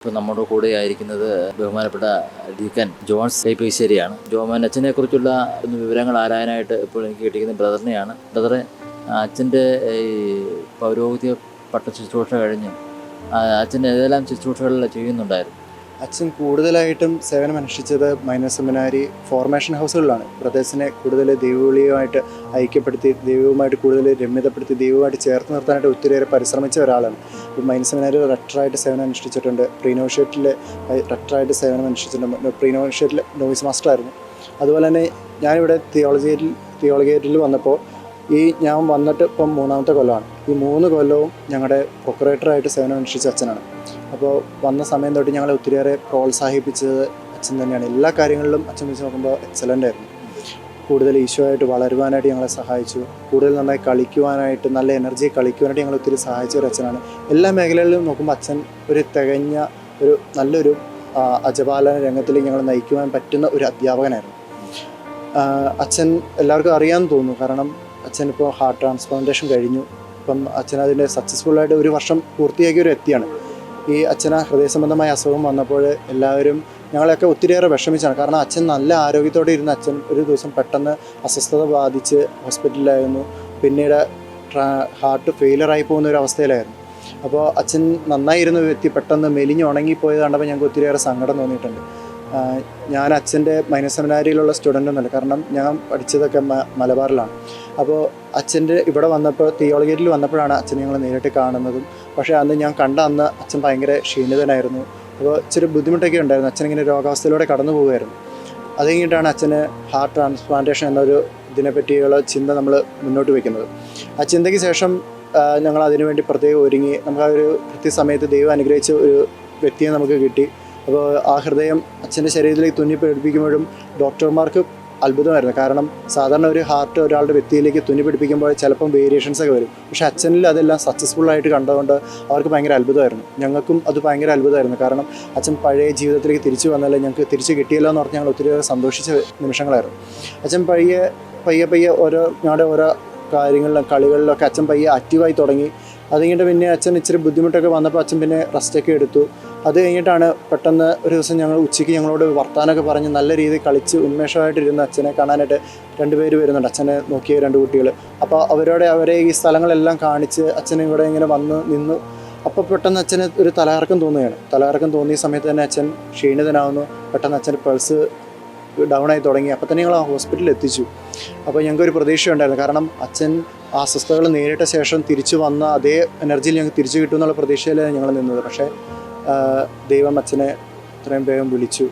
ഇപ്പോൾ നമ്മുടെ കൂടെ ആയിരിക്കുന്നത് ബഹുമാനപ്പെട്ട ഡീക്കൻ ജോൺസ് കൈപ്പേശ്ശേരിയാണ് ജോമാൻ അച്ഛനെ കുറിച്ചുള്ള വിവരങ്ങൾ ആരായനായിട്ട് ഇപ്പോൾ എനിക്ക് കിട്ടിയിരിക്കുന്ന ബ്രദറിനെയാണ്. ബ്രദറെ അച്ഛന്റെ ഈ പൗരോഹിത്യ പട്ട ശുശ്രൂഷ കഴിഞ്ഞ് അച്ഛൻ ഏതെല്ലാം ശുശ്രൂഷകളിൽ ചെയ്യുന്നുണ്ടായിരുന്നു? അച്ഛൻ കൂടുതലായിട്ടും സേവനം അനുഷ്ഠിച്ചത് മൈനർ സെമിനാരി ഫോർമേഷൻ ഹൗസുകളിലാണ്. ബ്രദേഴ്സിനെ കൂടുതൽ ദൈവവിളിയുമായിട്ട് ഐക്യപ്പെടുത്തി ദൈവവുമായിട്ട് കൂടുതൽ രമ്യതപ്പെടുത്തി ദൈവവുമായിട്ട് ചേർത്ത് നിർത്താനായിട്ട് ഒത്തിരിയേറെ പരിശ്രമിച്ച ഒരാളാണ്. ഇപ്പോൾ മൈനർ റെക്ടറായിട്ട് സേവനം അനുഷ്ഠിച്ചിട്ടുണ്ട്. പ്രീനോഷ്യറ്റിൽ റെക്ടറായിട്ട് സേവനം അനുഷ്ഠിച്ചിട്ടുണ്ട്. പ്രീനോഷ്യറ്റിൽ നോയിസ് മാസ്റ്റർ ആയിരുന്നു. അതുപോലെ തന്നെ ഞാനിവിടെ തിയോളജിയിൽ തിയോളജിയിൽ വന്നപ്പോൾ ഈ ഞാൻ വന്നിട്ട് ഇപ്പം മൂന്നാമത്തെ കൊല്ലമാണ്. ഈ മൂന്ന് കൊല്ലവും ഞങ്ങളുടെ പ്രൊക്കറേറ്ററായിട്ട് സേവനം അനുഷ്ഠിച്ച അച്ഛനാണ്. അപ്പോൾ വന്ന സമയം തൊട്ട് ഞങ്ങളെ ഒത്തിരിയേറെ പ്രോത്സാഹിപ്പിച്ചത് അച്ഛൻ തന്നെയാണ്. എല്ലാ കാര്യങ്ങളിലും അച്ഛൻ വെച്ച് നോക്കുമ്പോൾ എക്സലന്റ് ആയിരുന്നു. കൂടുതൽ ഈശോയായിട്ട് വളരുവാനായിട്ട് ഞങ്ങളെ സഹായിച്ചു. കൂടുതൽ നന്നായി കളിക്കുവാനായിട്ട് നല്ല എനർജി കളിക്കുവാനായിട്ട് ഞങ്ങൾ ഒത്തിരി സഹായിച്ച ഒരു അച്ഛനാണ്. എല്ലാ മേഖലകളിലും നോക്കുമ്പോൾ അച്ഛൻ ഒരു തികഞ്ഞ ഒരു നല്ലൊരു അജപാലന രംഗത്തിൽ ഞങ്ങൾ നയിക്കുവാൻ പറ്റുന്ന ഒരു അധ്യാപകനായിരുന്നു. അച്ഛൻ എല്ലാവർക്കും അറിയാമെന്ന് തോന്നുന്നു. കാരണം അച്ഛൻ ഇപ്പോൾ ഹാർട്ട് ട്രാൻസ്പ്ലാന്റേഷൻ കഴിഞ്ഞു. ഇപ്പം അച്ഛൻ അതിന്റെ സക്സസ്ഫുള്ളായിട്ട് ഒരു വർഷം പൂർത്തിയാക്കിയ ഒരു വ്യക്തിയാണ് ഈ അച്ഛന് ഹൃദയ സംബന്ധമായ അസുഖം വന്നപ്പോൾ എല്ലാവരും ഞങ്ങളെയൊക്കെ ഒത്തിരിയേറെ വിഷമിച്ചാണ്. കാരണം അച്ഛൻ നല്ല ആരോഗ്യത്തോടെ ഇരുന്ന അച്ഛൻ ഒരു ദിവസം പെട്ടെന്ന് അസ്വസ്ഥത ബാധിച്ച് ഹോസ്പിറ്റലിലായിരുന്നു. പിന്നീട് ഹാർട്ട് ഫെയിലറായി പോകുന്ന ഒരു അവസ്ഥയിലായിരുന്നു. അപ്പോൾ അച്ഛൻ നന്നായിരുന്ന വ്യക്തി പെട്ടെന്ന് മെലിഞ്ഞ് ഉണങ്ങിപ്പോയത് കണ്ടപ്പോൾ ഞങ്ങൾക്ക് ഒത്തിരിയേറെ സങ്കടം തോന്നിയിട്ടുണ്ട്. ഞാൻ അച്ഛന്റെ മൈനസ് സെമിനാരിയിലുള്ള സ്റ്റുഡന്റ് കാരണം ഞാൻ പഠിച്ചതൊക്കെ മലബാറിലാണ്. അപ്പോൾ അച്ഛന്റെ ഇവിടെ വന്നപ്പോൾ തിയോളജിയിൽ വന്നപ്പോഴാണ് അച്ഛൻ ഞങ്ങൾ നേരിട്ട് കാണുന്നതും പക്ഷേ അന്ന് ഞാൻ കണ്ട അന്ന് അച്ഛൻ ഭയങ്കര ക്ഷീണിതനായിരുന്നു. അപ്പോൾ ഇച്ചിരി ബുദ്ധിമുട്ടൊക്കെ ഉണ്ടായിരുന്നു. അച്ഛൻ ഇങ്ങനെ രോഗാവസ്ഥയിലൂടെ കടന്നു പോകുമായിരുന്നു അത് കഴിഞ്ഞിട്ടാണ് അച്ഛന് ഹാർട്ട് ട്രാൻസ്പ്ലാന്റേഷൻ എന്നൊരു ഇതിനെപ്പറ്റിയുള്ള ചിന്ത നമ്മൾ മുന്നോട്ട് വയ്ക്കുന്നത് ആ ചിന്തയ്ക്ക് ശേഷം ഞങ്ങൾ അതിനുവേണ്ടി പ്രത്യേകം ഒരുങ്ങി. നമുക്ക് ആ ഒരു കൃത്യസമയത്ത് ദൈവം അനുഗ്രഹിച്ച ഒരു വ്യക്തിയെ നമുക്ക് കിട്ടി. അപ്പോൾ ആ ഹൃദയം അച്ഛന്റെ ശരീരത്തിലേക്ക് തുന്നി പേടിപ്പിക്കുമ്പോഴും ഡോക്ടർമാർക്ക് അത്ഭുതമായിരുന്നു. കാരണം സാധാരണ ഒരു ഹാർട്ട് ഒരാളുടെ വ്യക്തിയിലേക്ക് തുന്നി പിടിപ്പിക്കുമ്പോൾ ചിലപ്പം വേരിയേഷൻസ് ഒക്കെ വരും. പക്ഷെ അച്ഛനിൽ അതെല്ലാം സക്സസ്ഫുൾ ആയിട്ട് കണ്ടതുകൊണ്ട് അവർക്ക് ഭയങ്കര അത്ഭുതമായിരുന്നു. ഞങ്ങൾക്കും അത് ഭയങ്കര അത്ഭുതമായിരുന്നു. കാരണം അച്ഛൻ പഴയ ജീവിതത്തിലേക്ക് തിരിച്ചു വന്നാലേ ഞങ്ങൾക്ക് തിരിച്ച് കിട്ടിയല്ലോ എന്ന് പറഞ്ഞ് ഞങ്ങൾ ഒത്തിരി സന്തോഷിച്ച നിമിഷങ്ങളായിരുന്നു. അച്ഛൻ പയ്യെ പയ്യെ പയ്യെ ഓരോ ഞങ്ങളുടെ ഓരോ കാര്യങ്ങളിലും കളികളിലൊക്കെ അച്ഛൻ പയ്യെ ആക്റ്റീവായി തുടങ്ങി. അത് കഴിഞ്ഞിട്ട് പിന്നെ അച്ഛൻ ഇച്ചിരി ബുദ്ധിമുട്ടൊക്കെ വന്നപ്പോൾ അച്ഛൻ പിന്നെ റെസ്റ്റൊക്കെ എടുത്തു. അത് കഴിഞ്ഞിട്ടാണ് പെട്ടെന്ന് ഒരു ദിവസം ഞങ്ങൾ ഉച്ചയ്ക്ക് ഞങ്ങളോട് വർത്താനമൊക്കെ പറഞ്ഞ് നല്ല രീതിയിൽ കളിച്ച് ഉന്മേഷമായിട്ടിരുന്ന അച്ഛനെ കാണാനായിട്ട് രണ്ടുപേര് വരുന്നുണ്ട്. അച്ഛനെ നോക്കിയ രണ്ട് കുട്ടികൾ. അപ്പോൾ അവരോടെ അവരെ ഈ സ്ഥലങ്ങളെല്ലാം കാണിച്ച് അച്ഛൻ ഇവിടെ ഇങ്ങനെ വന്ന് നിന്നു. അപ്പോൾ പെട്ടെന്ന് അച്ഛന് ഒരു തലകറക്കം തോന്നുകയാണ്. തലകറക്കം തോന്നിയ സമയത്ത് തന്നെ അച്ഛൻ ക്ഷീണിതനാവുന്നു. പെട്ടെന്ന് അച്ഛന്റെ പൾസ് ഡൗൺ ആയി തുടങ്ങി. അപ്പോൾ തന്നെ ഞങ്ങൾ ആ ഹോസ്പിറ്റലിൽ എത്തിച്ചു. അപ്പോൾ ഞങ്ങൾക്ക് ഒരു പ്രതീക്ഷ ഉണ്ടായിരുന്നു കാരണം അച്ഛൻ അസ്വസ്ഥതകൾ നേരിട്ട ശേഷം തിരിച്ചു വന്ന അതേ എനർജിയിൽ ഞങ്ങൾക്ക് തിരിച്ചു കിട്ടും എന്നുള്ള പ്രതീക്ഷയിലാണ് ഞങ്ങൾ നിന്നത്. പക്ഷേ ദൈവം അച്ഛനെ ഇത്രയും വേഗം വിളിച്ചു.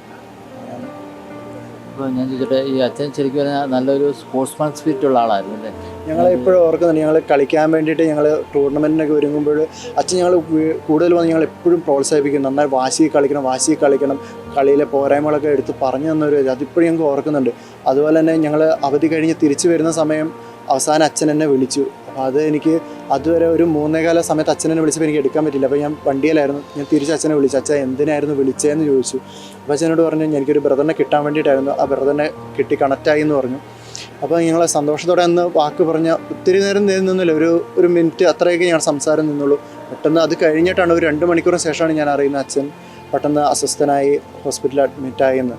അപ്പോൾ ഞാൻ ചോദിച്ചിട്ട് ഈ അച്ഛൻ ശരിക്കും പറഞ്ഞാൽ നല്ലൊരു സ്പോർട്സ്മാൻ സ്പിരിറ്റ് ഉള്ള ആളായിരുന്നു അല്ലേ? ഞങ്ങൾ എപ്പോഴും ഓർക്കുന്നുണ്ട്. ഞങ്ങൾ കളിക്കാൻ വേണ്ടിയിട്ട് ഞങ്ങൾ ടൂർണമെന്റിനൊക്കെ ഒരുങ്ങുമ്പോൾ അച്ഛൻ ഞങ്ങൾ കൂടുതൽ വന്ന് ഞങ്ങൾ എപ്പോഴും പ്രോത്സാഹിപ്പിക്കും. നന്നായി വാശി കളിക്കണം വാശി കളിക്കണം. കളിയിലെ പോരായ്മകളൊക്കെ എടുത്ത് പറഞ്ഞു തന്നൊരു അതിപ്പോഴും ഞങ്ങൾക്ക് ഓർക്കുന്നുണ്ട്. അതുപോലെ തന്നെ ഞങ്ങൾ അവധി കഴിഞ്ഞ് തിരിച്ചു വരുന്ന സമയം അവസാനം അച്ഛൻ എന്നെ വിളിച്ചു. അപ്പോൾ അത് എനിക്ക് അതുവരെ ഒരു മൂന്നേകാല സമയത്ത് അച്ഛനെ വിളിച്ചപ്പോൾ എനിക്ക് എടുക്കാൻ പറ്റില്ല അപ്പോൾ ഞാൻ വണ്ടിയിലായിരുന്നു. ഞാൻ തിരിച്ച് അച്ഛനെ വിളിച്ചു. അച്ഛൻ എന്തിനായിരുന്നു വിളിച്ചതെന്ന് ചോദിച്ചു. അപ്പോൾ അച്ഛനോട് പറഞ്ഞു എനിക്കൊരു ബ്രദറിനെ കിട്ടാൻ വേണ്ടിയിട്ടായിരുന്നു. ആ ബ്രദറിനെ കിട്ടി കണക്റ്റായി എന്ന് പറഞ്ഞു. അപ്പോൾ ഞങ്ങൾ സന്തോഷത്തോടെ അന്ന് വാക്ക് പറഞ്ഞ ഒത്തിരി നേരം നിന്നില്ല. ഒരു ഒരു മിനിറ്റ് അത്രയൊക്കെ ഞാൻ സംസാരം നിന്നുള്ളൂ. പെട്ടെന്ന് അത് കഴിഞ്ഞിട്ടാണ് ഒരു രണ്ട് മണിക്കൂറിന് ശേഷമാണ് ഞാൻ അറിയുന്നത് അച്ഛൻ പെട്ടെന്ന് അസ്വസ്ഥനായി ഹോസ്പിറ്റലിൽ അഡ്മിറ്റായി എന്ന്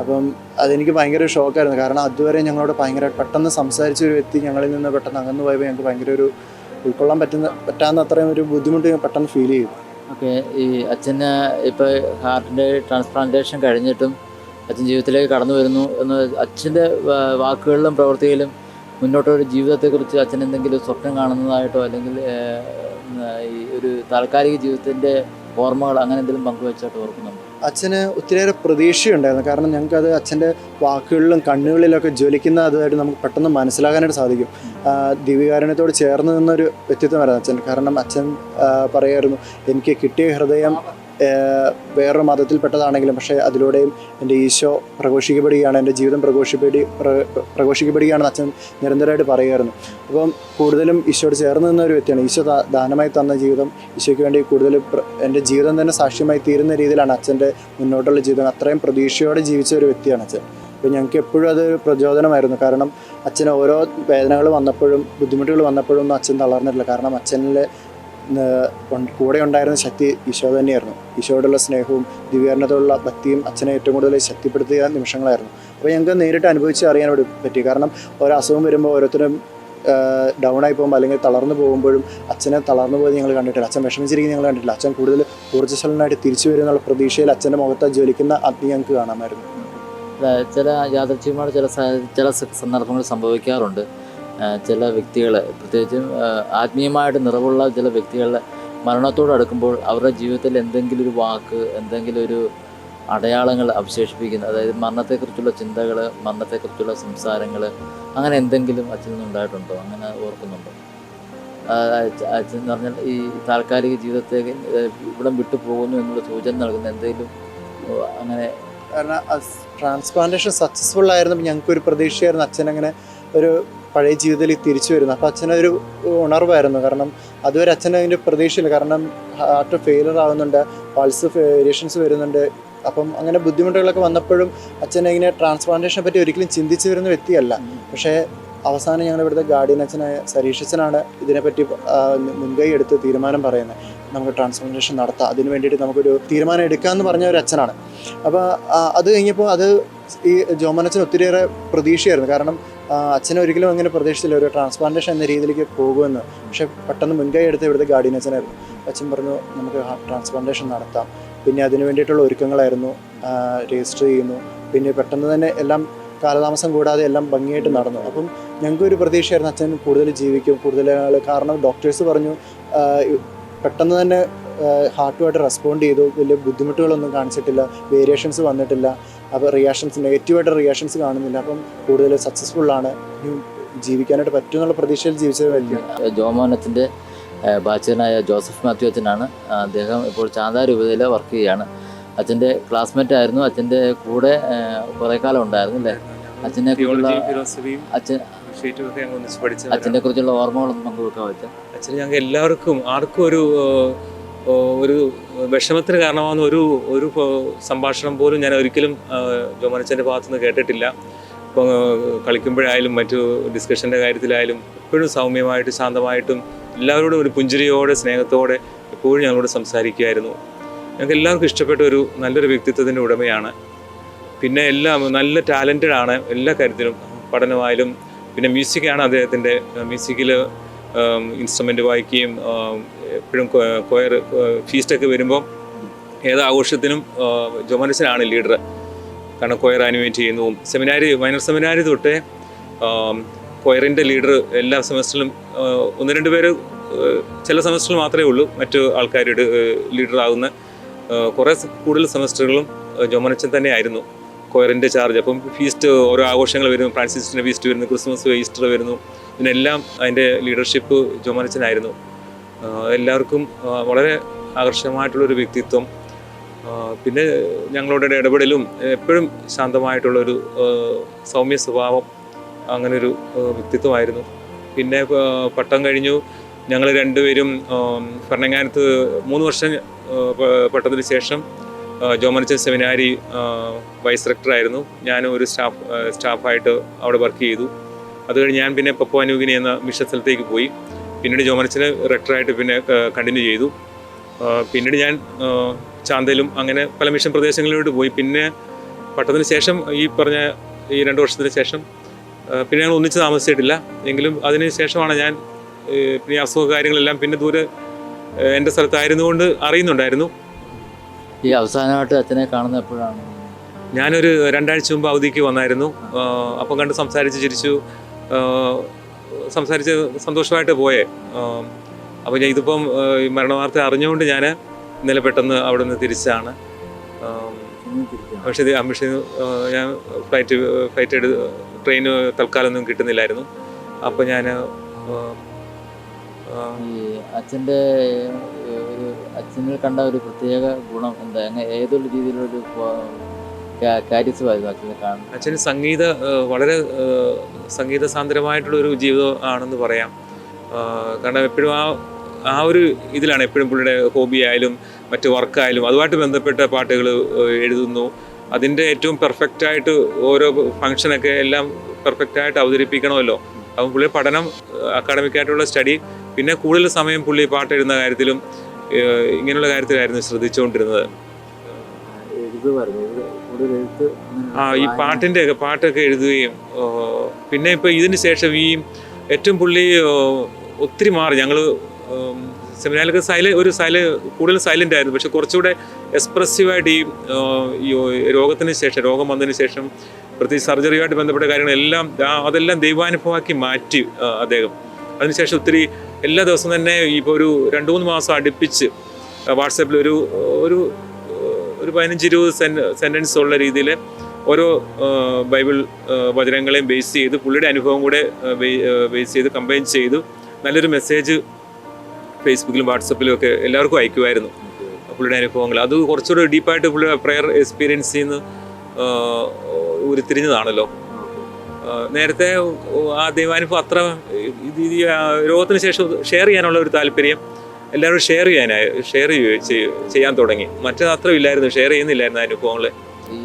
അപ്പം അതെനിക്ക് ഭയങ്കര ഷോക്കായിരുന്നു. കാരണം അതുവരെ ഞങ്ങളോട് ഭയങ്കര പെട്ടെന്ന് സംസാരിച്ച ഒരു വ്യക്തി ഞങ്ങളിൽ നിന്ന് പെട്ടെന്ന് അകന്നു പോയപ്പോൾ ഞങ്ങൾക്ക് ഭയങ്കര ഒരു ഉൾക്കൊള്ളാൻ പറ്റുന്ന പറ്റാവുന്ന അത്രയും ഒരു ബുദ്ധിമുട്ട് പെട്ടെന്ന് ഫീൽ ചെയ്തു. ഓക്കെ. ഈ അച്ഛന് ഇപ്പോൾ ഹാർട്ടിന്റെ ട്രാൻസ്പ്ലാന്റേഷൻ കഴിഞ്ഞിട്ടും അച്ഛൻ ജീവിതത്തിലേക്ക് കടന്നു വരുന്നു എന്ന് അച്ഛന്റെ വാക്കുകളിലും പ്രവൃത്തിയിലും മുന്നോട്ടൊരു ജീവിതത്തെക്കുറിച്ച് അച്ഛൻ എന്തെങ്കിലും സ്വപ്നം കാണുന്നതായിട്ടോ അല്ലെങ്കിൽ ഈ ഒരു താൽക്കാലിക ജീവിതത്തിന്റെ ഓർമ്മകൾ അങ്ങനെ എന്തെങ്കിലും പങ്കുവെച്ചായിട്ട് ഓർക്കുന്നുണ്ട്? അച്ഛന് ഒത്തിരിയേറെ പ്രതീക്ഷയുണ്ടായിരുന്നു. കാരണം അത് അച്ഛന്റെ വാക്കുകളിലും കണ്ണുകളിലൊക്കെ ജ്വലിക്കുന്ന അതുമായിട്ട് നമുക്ക് പെട്ടെന്ന് മനസ്സിലാക്കാനായിട്ട് സാധിക്കും. ദിവ്യകാരണത്തോട് ചേർന്ന് നിന്നൊരു വ്യക്തിത്വമായിരുന്നു അച്ഛൻ. കാരണം അച്ഛൻ പറയായിരുന്നു എനിക്ക് കിട്ടിയ ഹൃദയം വേറൊരു മതത്തിൽപ്പെട്ടതാണെങ്കിലും പക്ഷേ അതിലൂടെയും എന്റെ ഈശോ പ്രഘോഷിക്കപ്പെടുകയാണ് എന്റെ ജീവിതം പ്രഘോഷിക്കപ്പെടി പ്ര- പ്രഘോഷിക്കപ്പെടുകയാണെന്ന് അച്ഛൻ നിരന്തരമായിട്ട് പറയുമായിരുന്നു. അപ്പം കൂടുതലും ഈശോയോട് ചേർന്ന് നിന്ന ഒരു വ്യക്തിയാണ്. ഈശോ ദാനമായി തന്ന ജീവിതം ഈശോയ്ക്ക് വേണ്ടി കൂടുതൽ എന്റെ ജീവിതം തന്നെ സാക്ഷ്യമായി തീരുന്ന രീതിയിലാണ് അച്ഛന്റെ മുന്നോട്ടുള്ള ജീവിതം. അത്രയും പ്രതീക്ഷയോടെ ജീവിച്ച ഒരു വ്യക്തിയാണ് അച്ഛൻ. അപ്പോൾ ഞങ്ങൾക്ക് എപ്പോഴും അതൊരു പ്രചോദനമായിരുന്നു. കാരണം അച്ഛന് ഓരോ വേദനകൾ വന്നപ്പോഴും ബുദ്ധിമുട്ടുകൾ വന്നപ്പോഴും ഒന്നും അച്ഛൻ തളർന്നിട്ടില്ല. കാരണം അച്ഛനിലെ കൂടെ ഉണ്ടായിരുന്ന ശക്തി ഈശോ തന്നെയായിരുന്നു. ഈശോയോടുള്ള സ്നേഹവും ദിവ്യാരണത്തോടുള്ള ഭക്തിയും അച്ഛനെ ഏറ്റവും കൂടുതൽ ശക്തിപ്പെടുത്തിയ നിമിഷങ്ങളായിരുന്നു. അപ്പോൾ ഞങ്ങൾക്ക് നേരിട്ട് അനുഭവിച്ച് അറിയാൻ പറ്റി. കാരണം ഓരോ അസുഖം വരുമ്പോൾ ഓരോരുത്തരും ഡൗൺ ആയി പോകുമ്പോൾ അല്ലെങ്കിൽ തളർന്നു പോകുമ്പോഴും അച്ഛനെ തളർന്നു പോയത് ഞങ്ങൾ കണ്ടിട്ടില്ല. അച്ഛൻ വിഷമിച്ചിരിക്കുന്നത് ഞങ്ങൾ കണ്ടിട്ടില്ല. അച്ഛൻ കൂടുതൽ ഊർജസ്വലനായിട്ട് തിരിച്ചു വരും എന്നുള്ള പ്രതീക്ഷയിൽ അച്ഛന്റെ മുഖത്ത് ജ്വലിക്കുന്ന അഗ്നി ഞങ്ങൾക്ക് കാണാമായിരുന്നു. ചില യാദർച്ഛികമായ ചില ചില സന്ദർഭങ്ങൾ സംഭവിക്കാറുണ്ട്. ചില വ്യക്തികൾ പ്രത്യേകിച്ചും ആത്മീയമായിട്ട് നിറവുള്ള ചില വ്യക്തികളുടെ മരണത്തോട് അടുക്കുമ്പോൾ അവരുടെ ജീവിതത്തിൽ എന്തെങ്കിലും ഒരു വാക്ക് എന്തെങ്കിലും ഒരു അടയാളങ്ങൾ അവശേഷിപ്പിക്കുന്ന അതായത് മരണത്തെക്കുറിച്ചുള്ള ചിന്തകൾ മരണത്തെക്കുറിച്ചുള്ള സംസാരങ്ങൾ അങ്ങനെ എന്തെങ്കിലും അച്ഛൻ നിന്നുണ്ടായിട്ടുണ്ടോ അങ്ങനെ ഓർക്കുന്നുണ്ടോ? അച്ഛൻ എന്ന് പറഞ്ഞാൽ ഈ താൽക്കാലിക ജീവിതത്തേക്ക് ഇവിടം വിട്ടു പോകുന്നു എന്നുള്ള സൂചന നൽകുന്ന എന്തെങ്കിലും അങ്ങനെ കാരണം ട്രാൻസ്പ്ലാന്റേഷൻ സക്സസ്ഫുൾ ആയിരുന്നപ്പോൾ ഞങ്ങൾക്ക് ഒരു പ്രതീക്ഷയായിരുന്നു അച്ഛൻ അങ്ങനെ ഒരു പഴയ ജീവിതത്തിൽ തിരിച്ചു വരുന്നത് അപ്പോൾ അച്ഛനൊരു ഉണർവായിരുന്നു. കാരണം അതുവരെ അച്ഛൻ അതിന്റെ പ്രതീക്ഷയില്ല. കാരണം ഹാർട്ട് ഫെയിലർ ആവുന്നുണ്ട് പൾസ് വേരിയേഷൻസ് വരുന്നുണ്ട്. അപ്പം അങ്ങനെ ബുദ്ധിമുട്ടുകളൊക്കെ വന്നപ്പോഴും അച്ഛൻ ഇങ്ങനെ ട്രാൻസ്പ്ലാന്റേഷനെ പറ്റി ഒരിക്കലും ചിന്തിച്ചു വരുന്ന വ്യക്തിയല്ല. പക്ഷേ അവസാനം ഞങ്ങൾ ഇവിടുത്തെ ഗാർഡിയൻ അച്ഛനായ സരീഷ് അച്ഛനാണ് ഇതിനെപ്പറ്റി മുൻകൈ എടുത്ത് തീരുമാനം പറയുന്നത്. നമുക്ക് ട്രാൻസ്പ്ലാന്റേഷൻ നടത്താം. അതിന് വേണ്ടിയിട്ട് നമുക്കൊരു തീരുമാനം എടുക്കാമെന്ന് പറഞ്ഞ ഒരു അച്ഛനാണ്. അപ്പോൾ അത് കഴിഞ്ഞപ്പോൾ അത് ഈ ജോമനച്ഛൻ ഒത്തിരിയേറെ പ്രതീക്ഷയായിരുന്നു. കാരണം അച്ഛനെ ഒരിക്കലും അങ്ങനെ പ്രതീക്ഷിച്ചില്ല. ഒരു ട്രാൻസ്പ്ലാന്റേഷൻ എന്ന രീതിയിലേക്ക് പോകുമെന്ന്. പക്ഷെ പെട്ടെന്ന് മുൻകൈ എടുത്ത് ഇവിടുത്തെ ഗാർഡിയൻ അച്ഛനായിരുന്നു അച്ഛൻ പറഞ്ഞു നമുക്ക് ട്രാൻസ്പ്ലാന്റേഷൻ നടത്താം. പിന്നെ അതിന് വേണ്ടിയിട്ടുള്ള ഒരുക്കങ്ങളായിരുന്നു രജിസ്റ്റർ ചെയ്യുന്നു. പിന്നെ പെട്ടെന്ന് തന്നെ എല്ലാം കാലതാമസം കൂടാതെ എല്ലാം ഭംഗിയായിട്ട് നടന്നു. അപ്പം ഞങ്ങൾക്കൊരു പ്രതീക്ഷയായിരുന്നു അച്ഛൻ കൂടുതൽ ജീവിക്കും കൂടുതൽ കാരണം ഡോക്ടേഴ്സ് പറഞ്ഞു പെട്ടെന്ന് തന്നെ ഹാർട്ടുമായിട്ട് റെസ്പോണ്ട് ചെയ്തു. വലിയ ബുദ്ധിമുട്ടുകളൊന്നും കാണിച്ചിട്ടില്ല വേരിയേഷൻസ് വന്നിട്ടില്ല. അപ്പോൾ റിയാക്ഷൻസ് നെഗറ്റീവായിട്ട് റിയാക്ഷൻസ് കാണുന്നില്ല. അപ്പം കൂടുതൽ സക്സസ്ഫുൾ ആണ്. ഇനി ജീവിക്കാനായിട്ട് പറ്റും എന്നുള്ള പ്രതീക്ഷയിൽ ജീവിച്ചത് വലിയ ജോമോനത്തിന്റെ ബാച്ചനായ ജോസഫ് മാത്യു അച്ഛനാണ്. അദ്ദേഹം ഇപ്പോൾ ചാന്താ രൂപതയിൽ വർക്ക് ചെയ്യുകയാണ്. അച്ഛന്റെ ക്ലാസ്മേറ്റ് ആയിരുന്നു. അച്ഛന്റെ കൂടെ കുറേ കാലം ഉണ്ടായിരുന്നു അല്ലേ? അച്ഛനെ അച്ഛൻ അച്ഛനെ കുറിച്ചുള്ള ഓർമ്മകളൊന്നും പങ്കുവെക്കാൻ പറ്റും അച്ഛൻ ഞങ്ങൾക്ക് എല്ലാവർക്കും ആർക്കും ഒരു ഒരു വിഷമത്തിന് കാരണമാകുന്ന ഒരു ഒരു സംഭാഷണം പോലും ഞാൻ ഒരിക്കലും ജോമനച്ചന്റെ ഭാഗത്തുനിന്ന് കേട്ടിട്ടില്ല. ഇപ്പോൾ കളിക്കുമ്പോഴായാലും മറ്റു ഡിസ്കഷന്റെ കാര്യത്തിലായാലും എപ്പോഴും സൗമ്യമായിട്ട് ശാന്തമായിട്ടും എല്ലാവരോടും ഒരു പുഞ്ചിരിയോടെ സ്നേഹത്തോടെ എപ്പോഴും ഞങ്ങളോട് സംസാരിക്കുമായിരുന്നു. ഞങ്ങൾക്ക് എല്ലാവർക്കും ഇഷ്ടപ്പെട്ട ഒരു നല്ലൊരു വ്യക്തിത്വത്തിന്റെ ഉടമയാണ്. പിന്നെ എല്ലാം നല്ല ടാലന്റഡ് ആണ് എല്ലാ കാര്യത്തിലും. പഠനമായാലും പിന്നെ മ്യൂസിക്കാണ് അദ്ദേഹത്തിന്റെ മ്യൂസിക്കിൽ ഇൻസ്ട്രുമെന്റ് വായിക്കുകയും എപ്പോഴും കൊയർ ഫീസ്റ്റൊക്കെ വരുമ്പം ഏത് ആഘോഷത്തിനും ജോമനസിനാണ് ലീഡർ കാരണം കൊയർ ആനിമേറ്റ് ചെയ്യുന്നതും സെമിനാരി മൈനർ സെമിനാരി തൊട്ടേ കൊയറിന്റെ ലീഡർ എല്ലാ സെമസ്റ്ററിലും ഒന്ന് രണ്ട് പേര് ചില സെമസ്റ്ററിൽ മാത്രമേ ഉള്ളൂ. മറ്റു ആൾക്കാരുടെ ലീഡറാകുന്ന കുറേ കൂടുതൽ സെമസ്റ്ററുകളും ജോമനച്ചൻ തന്നെയായിരുന്നു കൊയറിന്റെ ചാർജ് അപ്പം ഫീസ്റ്റ് ഓരോ ആഘോഷങ്ങൾ വരുന്നു. ഫ്രാൻസിസിന്റെ ഫീസ്റ്റ് വരുന്നു. ക്രിസ്മസ് ഈസ്റ്റർ വരുന്നു. ഇതിനെല്ലാം അതിന്റെ ലീഡർഷിപ്പ് ജോമനച്ചനായിരുന്നു. എല്ലാവർക്കും വളരെ ആകർഷകമായിട്ടുള്ളൊരു വ്യക്തിത്വം. പിന്നെ ഞങ്ങളുടെ ഇടപെടലും എപ്പോഴും ശാന്തമായിട്ടുള്ളൊരു സൗമ്യ സ്വഭാവം അങ്ങനൊരു വ്യക്തിത്വമായിരുന്നു. പിന്നെ പട്ടം കഴിഞ്ഞു. ഞങ്ങൾ രണ്ടുപേരും ഭരണങ്ങാനത്ത് മൂന്ന് വർഷം പട്ടത്തിന് ശേഷം ജോമനച്ചൻ സെമിനാരി വൈസ് റെക്ടറായിരുന്നു. ഞാനും ഒരു സ്റ്റാഫ് സ്റ്റാഫായിട്ട് അവിടെ വർക്ക് ചെയ്തു. അത് കഴിഞ്ഞ് ഞാൻ പിന്നെ പപ്പു പപ്പുവാനൂഗിനി എന്ന മിഷൻ സ്ഥലത്തേക്ക് പോയി. പിന്നീട് ജോമനച്ചന് റെക്ടറായിട്ട് പിന്നെ കണ്ടിന്യൂ ചെയ്തു. പിന്നീട് ഞാൻ ചാന്തയിലും അങ്ങനെ പല മിഷൻ പ്രദേശങ്ങളിലോട്ട് പോയി. പിന്നെ പട്ടത്തിന് ശേഷം ഈ പറഞ്ഞ ഈ രണ്ട് വർഷത്തിന് ശേഷം പിന്നെ ഞങ്ങൾ ഒന്നിച്ച് താമസിച്ചിട്ടില്ല. എങ്കിലും അതിന് ശേഷമാണ് ഞാൻ പിന്നെ ഈ അസുഖ കാര്യങ്ങളെല്ലാം പിന്നെ ദൂരെ എന്റെ സ്ഥലത്തായിരുന്നു കൊണ്ട് അറിയുന്നുണ്ടായിരുന്നു. ഈ അവസാനമായിട്ട് അച്ഛനെ കാണുന്ന എപ്പോഴാണ്? ഞാനൊരു രണ്ടാഴ്ച മുമ്പ് അവധിക്ക് വന്നായിരുന്നു. അപ്പം കണ്ട് സംസാരിച്ച് ചിരിച്ചു. സംസാരിച്ച് സന്തോഷമായിട്ട് പോയേ. അപ്പോൾ ഞാൻ ഇതിപ്പം മരണവാർത്ത അറിഞ്ഞുകൊണ്ട് ഞാൻ ഇന്നലെ പെട്ടെന്ന് അവിടെ നിന്ന് തിരിച്ചാണ് പക്ഷേ അംബിഷൻ ഞാൻ ഫ്ലൈറ്റ് ഫ്ലൈറ്റ് എടു ട്രെയിൻ തൽക്കാലമൊന്നും കിട്ടുന്നില്ലായിരുന്നു. അപ്പോൾ ഞാൻ അച്ഛന്റെ ഒരു അച്ഛനിൽ കണ്ട ഒരു പ്രത്യേക ഗുണം എന്താ? ഏതൊരു രീതിയിലൊരു അച്ഛനെ കാണുന്നത് അച്ഛന് സംഗീത വളരെ സംഗീത സാന്ദ്രമായിട്ടുള്ള ഒരു ജീവിതം ആണെന്ന് പറയാം. കാരണം എപ്പോഴും ആ ആ ഒരു ഇതിലാണ് എപ്പോഴും പുള്ളിയുടെ ഹോബി ആയാലും മറ്റ് വർക്കായാലും അതുമായിട്ട് ബന്ധപ്പെട്ട പാട്ടുകൾ എഴുതുന്നു. അതിന്റെ ഏറ്റവും പെർഫെക്റ്റ് ആയിട്ട് ഓരോ ഫങ്ഷനൊക്കെ എല്ലാം പെർഫെക്റ്റ് ആയിട്ട് അവതരിപ്പിക്കണമല്ലോ. അപ്പം പുള്ളി പഠനം അക്കാഡമിക് ആയിട്ടുള്ള സ്റ്റഡി പിന്നെ കൂടുതൽ സമയം പുള്ളി പാട്ട് എഴുതുന്ന കാര്യത്തിലും ഇങ്ങനെയുള്ള കാര്യത്തിലായിരുന്നു ശ്രദ്ധിച്ചുകൊണ്ടിരുന്നത്. ഇത് കൂടുതൽ എഴുത്ത് ആ ഈ പാട്ടിന്റെ പാട്ടിന്റെ ഒക്കെ പാട്ടൊക്കെ എഴുതുകയും പിന്നെ ഇപ്പോൾ ഇതിന് ശേഷം ഈ ഏറ്റവും പുള്ളി ഒത്തിരി മാറി. ഞങ്ങൾ സെമിനാലൊക്കെ സൈല ഒരു സൈല കൂടുതൽ സൈലന്റ് ആയിരുന്നു. പക്ഷെ കുറച്ചുകൂടെ എക്സ്പ്രസീവായിട്ട് ഈ രോഗത്തിന് ശേഷം രോഗം വന്നതിന് ശേഷം പ്രത്യേകിച്ച് സർജറിയുമായിട്ട് ബന്ധപ്പെട്ട കാര്യങ്ങളെല്ലാം അതെല്ലാം ദൈവാനുഭവമാക്കി മാറ്റി അദ്ദേഹം. അതിനുശേഷം ഒത്തിരി എല്ലാ ദിവസവും തന്നെ ഇപ്പോൾ ഒരു രണ്ട് മൂന്ന് മാസം അടുപ്പിച്ച് വാട്സാപ്പിൽ ഒരു ഒരു ഒരു പതിനഞ്ച് ഇരുപത് സെൻ സെന്റൻസ് ഉള്ള രീതിയിൽ ഓരോ ബൈബിൾ വചനങ്ങളെയും ബേസ് ചെയ്ത് പുള്ളിയുടെ അനുഭവം കൂടെ ബേസ് ചെയ്ത് കമ്പൈൻ ചെയ്തു നല്ലൊരു മെസ്സേജ് ഫേസ്ബുക്കിലും വാട്സപ്പിലും ഒക്കെ എല്ലാവർക്കും അയക്കുമായിരുന്നു. പുള്ളിയുടെ അനുഭവങ്ങൾ. അത് കുറച്ചുകൂടെ ഡീപ്പായിട്ട് പുള്ളിയുടെ പ്രെയർ എക്സ്പീരിയൻസ് ചെയ്യുന്ന ഉരുത്തിരിഞ്ഞതാണല്ലോ. നേരത്തെ ആ ദൈവാനുഭവം അത്ര രോഗത്തിന് ശേഷം ഷെയർ ചെയ്യാനുള്ള ഒരു താല്പര്യം എല്ലാവരും ഷെയർ ചെയ്യാനായി ഷെയർ ചെയ്യാൻ തുടങ്ങി. മറ്റേത് അത്ര ഇല്ലായിരുന്നു ഷെയർ ചെയ്യുന്നില്ലായിരുന്നു അതിന് അനുഭവങ്ങൾ ഈ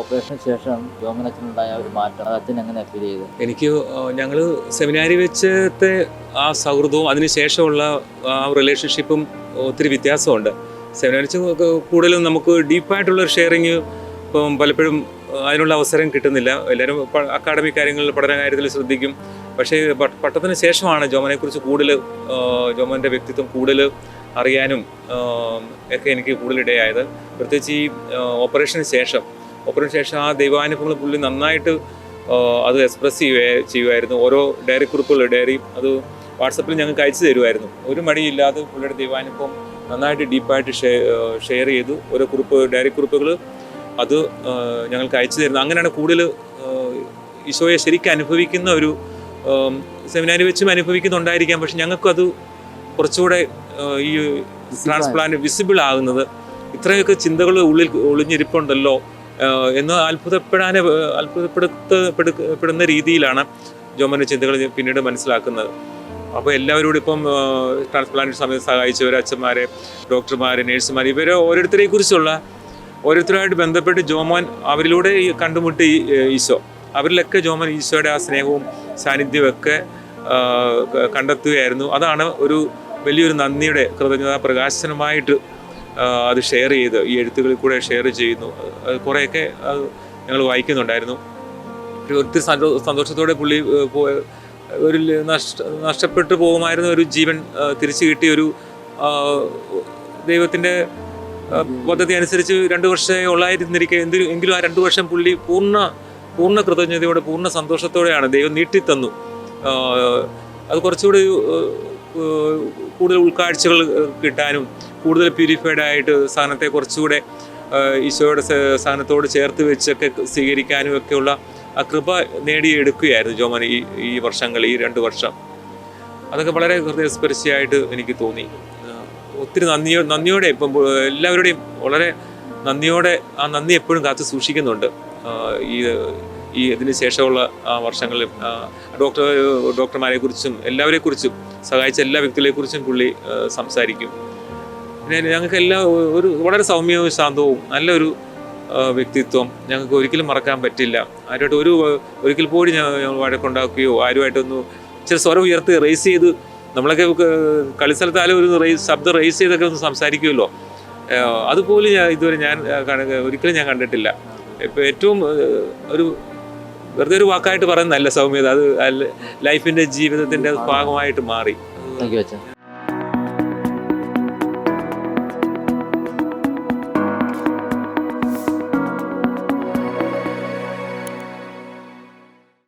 ഓപ്പറേഷന് ശേഷം ജോമനച്ഛനുണ്ടായ ഒരു മാറ്റം അത് അച്ഛൻ എങ്ങനെ ഫീൽ ചെയ്ത്? എനിക്ക് ഞങ്ങൾ സെമിനാരി വെച്ചത്തെ ആ സൗഹൃദവും അതിനുശേഷമുള്ള ആ റിലേഷൻഷിപ്പും ഒത്തിരി വ്യത്യാസമുണ്ട്. സെമിനാരി വെച്ച് കൂടുതലും നമുക്ക് ഡീപ്പായിട്ടുള്ള ഷെയറിങ് ഇപ്പം പലപ്പോഴും അതിനുള്ള അവസരം കിട്ടുന്നില്ല. എല്ലാവരും അക്കാഡമിക് കാര്യങ്ങളിൽ പഠന കാര്യത്തിൽ ശ്രദ്ധിക്കും. പക്ഷേ പട്ട- പട്ടത്തിന് ശേഷമാണ് ജോമനെക്കുറിച്ച് കൂടുതൽ ജോമന്റെ വ്യക്തിത്വം കൂടുതൽ അറിയാനും ഒക്കെ എനിക്ക് കൂടുതൽ ഇടയായത് പ്രത്യേകിച്ച് ഈ ഓപ്പറേഷന് ശേഷം ഓപ്പറേഷന് ശേഷം ആ ദൈവാനുഭവങ്ങൾ പുള്ളി നന്നായിട്ട് അത് എക്സ്പ്രസ് ചെയ്യുക ചെയ്യുമായിരുന്നു ഓരോ ഡയറി കുറിപ്പുകൾ ഡയറി അത് വാട്സപ്പിൽ ഞങ്ങൾക്ക് അയച്ചു തരുമായിരുന്നു ഒരു മടിയില്ലാതെ പുള്ളിയുടെ ദൈവാനുഭവം നന്നായിട്ട് ഡീപ്പായിട്ട് ഷെയർ ചെയ്തു. ഓരോ കുറിപ്പ് ഡയറി കുറിപ്പുകൾ അത് ഞങ്ങൾക്ക് അയച്ചു തരുന്നു. അങ്ങനെയാണ് കൂടുതൽ ഈശോയെ ശരിക്കും അനുഭവിക്കുന്ന ഒരു സെമിനാരി വെച്ചും അനുഭവിക്കുന്നുണ്ടായിരിക്കാം. പക്ഷെ ഞങ്ങൾക്കത് കുറച്ചുകൂടെ ആ, ഈ ട്രാൻസ്പ്ലാന്റ് വിസിബിൾ ആകുന്നത് ഇത്രയൊക്കെ ചിന്തകൾ ഉള്ളിൽ ഒളിഞ്ഞിരിപ്പുണ്ടല്ലോ എന്ന് അത്ഭുതപ്പെടാൻ അത്ഭുതപ്പെടുത്തപ്പെടുന്ന രീതിയിലാണ് ജോമന്റെ ചിന്തകൾ പിന്നീട് മനസ്സിലാക്കുന്നത്. അപ്പോൾ എല്ലാവരോടും ഇപ്പം ട്രാൻസ്പ്ലാന്റ് സമയത്ത് സഹായിച്ചവർ അച്ഛന്മാരെ ഡോക്ടർമാർ നേഴ്സുമാർ ഇവരെ ഓരോരുത്തരെ കുറിച്ചുള്ള ഓരോരുത്തരുമായിട്ട് ബന്ധപ്പെട്ട് ജോമോൻ അവരിലൂടെ കണ്ടുമുട്ടി ഈശോ. അവരിലൊക്കെ ജോമൻ ഈശോയുടെ ആ സ്നേഹവും സാന്നിധ്യമൊക്കെ കണ്ടെത്തുകയായിരുന്നു. അതാണ് ഒരു വലിയൊരു നന്ദിയുടെ കൃതജ്ഞത പ്രകാശനമായിട്ട് അത് ഷെയർ ചെയ്ത് ഈ എഴുത്തുകളിൽ കൂടെ ഷെയർ ചെയ്യുന്നു. കുറേയൊക്കെ അത് ഞങ്ങൾ വായിക്കുന്നുണ്ടായിരുന്നു. ഒത്തിരി സന്തോ സന്തോഷത്തോടെ പുള്ളി ഒരു നഷ്ട നഷ്ടപ്പെട്ടു പോകുമായിരുന്ന ഒരു ജീവൻ തിരിച്ചു കിട്ടിയ ഒരു ദൈവത്തിന്റെ പദ്ധതി അനുസരിച്ച് രണ്ട് വർഷമേ ഉള്ളായിരുന്നിരിക്കെ എന്തിനും എങ്കിലും ആ രണ്ട് വർഷം പുള്ളി പൂർണ പൂർണ കൃതജ്ഞതയോടെ പൂർണ സന്തോഷത്തോടെയാണ് ദൈവം നീട്ടിത്തന്നു. അത് കുറച്ചുകൂടി കൂടുതൽ ഉൾക്കാഴ്ചകൾ കിട്ടാനും കൂടുതൽ പ്യൂരിഫൈഡ് ആയിട്ട് സാധനത്തെ കുറച്ചുകൂടെ ഈശോയുടെ സാധനത്തോട് ചേർത്ത് വെച്ചൊക്കെ സ്വീകരിക്കാനും ഒക്കെയുള്ള ആ കൃപ നേടിയെടുക്കുകയായിരുന്നു ജോമൻ ഈ ഈ വർഷങ്ങൾ ഈ രണ്ട് വർഷം. അതൊക്കെ വളരെ ഹൃദയസ്പർശിയായിട്ട് എനിക്ക് തോന്നി. ഒത്തിരി നന്ദിയോ നന്ദിയോടെ ഇപ്പം എല്ലാവരുടെയും വളരെ നന്ദിയോടെ ആ നന്ദി എപ്പോഴും കാത്തു സൂക്ഷിക്കുന്നുണ്ട്. ഈ ഈ ഇതിന് ശേഷമുള്ള വർഷങ്ങളിൽ ഡോക്ടർ ഡോക്ടർമാരെ കുറിച്ചും എല്ലാവരെ കുറിച്ചും സഹായിച്ച എല്ലാ വ്യക്തികളെക്കുറിച്ചും പുള്ളി സംസാരിക്കും. പിന്നെ ഞങ്ങൾക്ക് എല്ലാ ഒരു വളരെ സൗമ്യവും ശാന്തവും നല്ലൊരു വ്യക്തിത്വം ഞങ്ങൾക്ക് ഒരിക്കലും മറക്കാൻ പറ്റില്ല. ആരുമായിട്ട് ഒരു ഒരിക്കൽ പോലും ഞങ്ങൾ വഴക്കുണ്ടാക്കുകയോ ആരുമായിട്ടൊന്ന് ചില സ്വരം ഉയർത്തി റേസ് ചെയ്ത് നമ്മളൊക്കെ കളിസ്ഥലത്താലും ഒരു റേസ് ശബ്ദം റേസ് ചെയ്തൊക്കെ ഒന്ന് സംസാരിക്കുമല്ലോ. അതുപോലും ഇതുവരെ ഞാൻ ഒരിക്കലും ഞാൻ കണ്ടിട്ടില്ല. ഇപ്പം ഏറ്റവും ഒരു വെറുതെ ഒരു വാക്കായിട്ട് പറയുന്നതല്ല സൗമ്യത. അത് ലൈഫിന്റെ ജീവിതത്തിന്റെ ഭാഗമായിട്ട് മാറി.